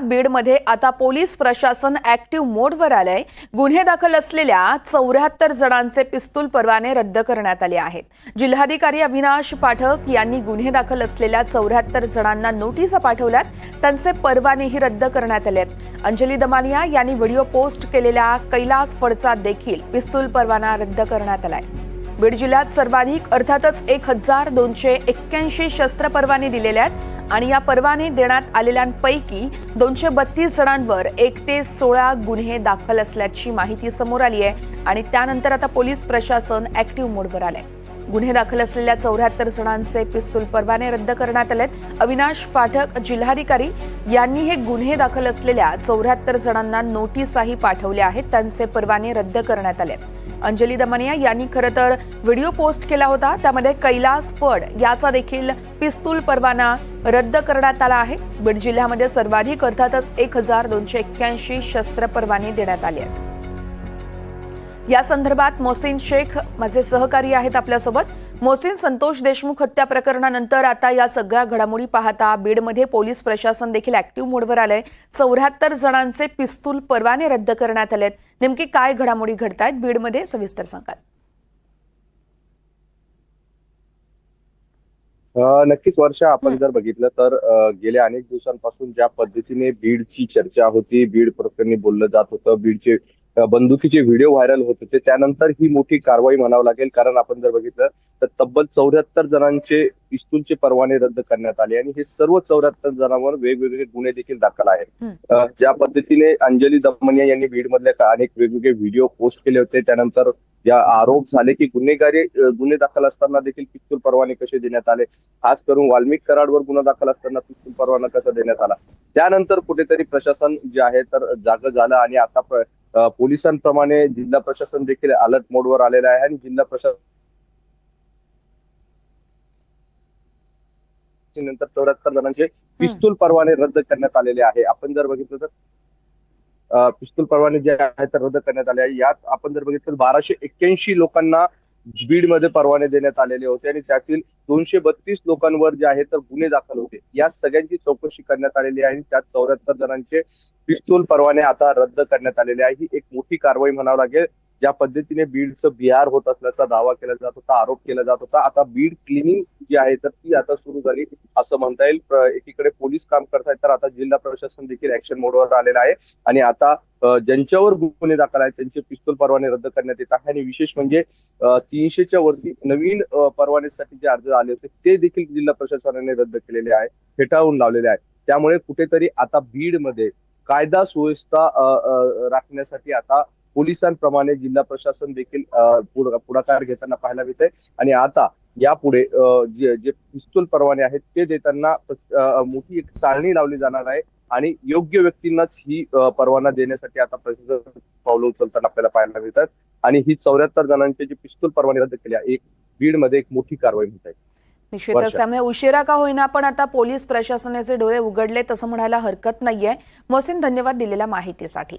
बीडमध्ये आता पोलीस प्रशासन ऍक्टिव्ह मोडवर आलंय. गुन्हे दाखल असलेल्या चौऱ्याहत्तर जणांचे पिस्तूल परवाने रद्द करण्यात आले आहेत. जिल्हाधिकारी अविनाश पाठक यांनी गुन्हे दाखल असलेल्या चौऱ्याहत्तर जणांना नोटीस पाठवल्यात. त्यांचे परवानेही रद्द करण्यात आले आहेत अंजली दमानिया यांनी व्हिडिओ पोस्ट केलेल्या कैलास फडचा देखील पिस्तूल परवाना रद्द करण्यात आलाय. बीड जिल्ह्यात सर्वाधिक अर्थातच एक हजार दोनशे एक्क्याऐंशी शस्त्र परवाने दिलेले आहेत. आणि या परवाने देण्यात आलेल्यांपैकी दोनशे बत्तीस जणांवर एक ते सोळा गुन्हे दाखल असल्याची माहिती समोर आली आहे आणि त्यानंतर आता पोलीस प्रशासन ऍक्टिव्ह मोडवर आलंय. गुन्हे दाखल असलेल्या चौऱ्याहत्तर जणांचे पिस्तूल परवाने रद्द करण्यात आलेत. अविनाश पाठक जिल्हाधिकारी यांनी हे गुन्हे दाखल असलेल्या चौऱ्याहत्तर जणांना नोटीसाही पाठवल्या आहेत. त्यांचे परवाने रद्द करण्यात आले अंजली दमनिया यांनी खरं तर व्हिडिओ पोस्ट केला होता. त्यामध्ये कैलास फड याचा देखील पिस्तूल परवाना रद्द करण्यात आला आहे. बीड जिल्ह्यामध्ये सर्वाधिक अर्थातच एक हजार दोनशे एक्क्याऐंशी शस्त्र परवाने देण्यात आले आहेत. या संदर्भात मोहसिन शेख माझे सहकारी आहेत आपल्यासोबत. मोहसिन संतोष देशमुख हत्या प्रकरणानंतर आता या सगळ्या घडामोडी पाहता बीडमध्ये पोलीस प्रशासन देखील ऍक्टिव्ह मोडवर आलंय. चौऱ्याहत्तर जणांचे पिस्तूल परवाने रद्द करण्यात आलेत नेमकी काय घडामोडी घडतायत बीडमध्ये? सविस्तर सांगाल. नक्कीच वर्षा आपण जर बघितलं तर गेल्या अनेक दिवसांपासून ज्या पद्धतीने बीडची चर्चा होती बीड प्रकरणी बोललं जात होतं बीडचे बंदुकीचे व्हिडिओ व्हायरल होत होते. त्यानंतर ही मोठी कारवाई म्हणावं लागेल कारण आपण जर बघितलं तर तब्बल चौऱ्याहत्तर जणांचे पिस्तूलचे परवाने रद्द करण्यात आले आणि हे सर्व चौऱ्याहत्तर जणांवर वेगवेगळे गुन्हे देखील दाखल आहेत. ज्या पद्धतीने अंजली दमनिया यांनी बीडमधल्या का- अनेक वेगवेगळे व्हिडिओ पोस्ट केले होते त्यानंतर या आरोप झाले की गुन्हेगारी गुन्हे दाखल असताना देखील पिस्तूल परवाने कसे देण्यात आले? खास करून वाल्मिक कराडवर गुन्हा दाखल असताना पिस्तूल परवाना कसा देण्यात आला? त्यानंतर कुठेतरी प्रशासन जे आहे तर जाग झालं आणि आता पोलिसांप्रमाणे जिल्हा प्रशासन देखील अलर्ट मोडवर आलेलं आहे आणि जिल्हा प्रशासन नंतर चौऱ्याहत्तर जणांचे पिस्तूल परवाने रद्द करण्यात आलेले आहे. आपण जर बघितलं तर पिस्तूल परवाने जे आहेत ते रद्द करण्यात आले आहे. यात आपण जर बघितलं तर बाराशे एक्क्याऐंशी लोकांना बीडमध्ये परवाने देण्यात आलेले होते आणि त्यातील दोनशे बत्तीस लोकांवर जे आहे तर गुन्हे दाखल होते. या सगळ्यांची चौकशी करण्यात आलेली आहे. आणि त्यात चौऱ्याहत्तर जणांचे पिस्तूल परवाने आता रद्द करण्यात आलेले आहे. ही एक मोठी कारवाई म्हणावं लागेल. ज्या पद्धतीने बीडचं बिहार होत असल्याचा दावा केला जात होता आरोप केला जात होता आता बीड क्लिनिंग जी आहे तर ती आता सुरू झाली असं म्हणता येईल. एकीकडे पोलीस काम करतायत तर आता जिल्हा प्रशासन देखील ऍक्शन मोडवर आलेलं आहे. आणि आता ज्यांच्यावर गुन्हे दाखल आहेत त्यांचे पिस्तूल परवाने रद्द करण्यात येत आहे. आणि विशेष म्हणजे तीनशेच्या वरती नवीन परवान्यासाठी जे अर्ज आले होते ते देखील जिल्हा प्रशासनाने रद्द केलेले आहे फेटाळून लावलेले आहे. त्यामुळे कुठेतरी आता बीडमध्ये कायदा सुव्यवस्था राखण्यासाठी आता पोलिसांप्रमाणे जिल्हा प्रशासन देखील पुढाकार घेताना पाहायला मिळतंय. आणि आता यापुढे जे जे पिस्तूल परवाने आहेत ते देताना मोठी एक चाळणी लावली जाणार आहे. आणि योग्य व्यक्तींनाच ही परवाना देण्यासाठी आता प्रशासन पावलं उचलताना आपल्याला पाहायला मिळतात. आणि ही चौऱ्याहत्तर जणांचे जे पिस्तूल परवाने रद्द केले आहे, एक बीडमध्ये एक मोठी कारवाई होत आहे. निश्चितच. त्यामुळे उशिरा का होईना पण आता पोलीस प्रशासनाचे डोळे उघडले तसं म्हणायला हरकत नाहीये. मोहसिन धन्यवाद दिलेल्या माहितीसाठी.